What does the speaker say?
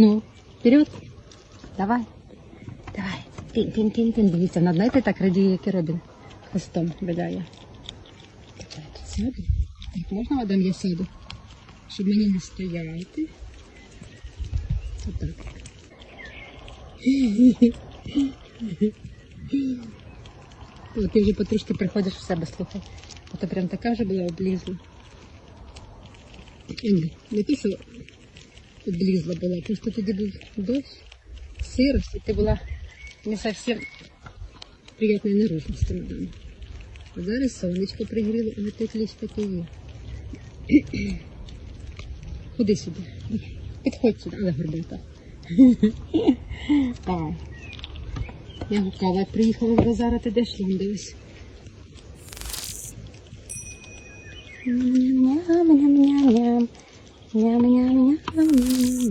Ну, вперед. Давай. Давай. Тин, тин, тин, тин. Дивіться, вона, знаєте, так радіє, як і Робін. Хвостом видає. Так, сяду. Так, можна, мадам, я сяду? Щоб мені не стояти. Отак. О, ти вже потрошки приходиш в себе, слухай. А то прям така вже була облізла. Не те, що облізла була, просто тоді був дощ, сирость, і ти була не зовсім приятної наружності, мадам. А зараз сонечко пригріло, і тут ліс такий є. Ходи сюди. Підходь сюди, але горбата. Я гукала, як приїхала в базар, ти де шлям дивись. minha.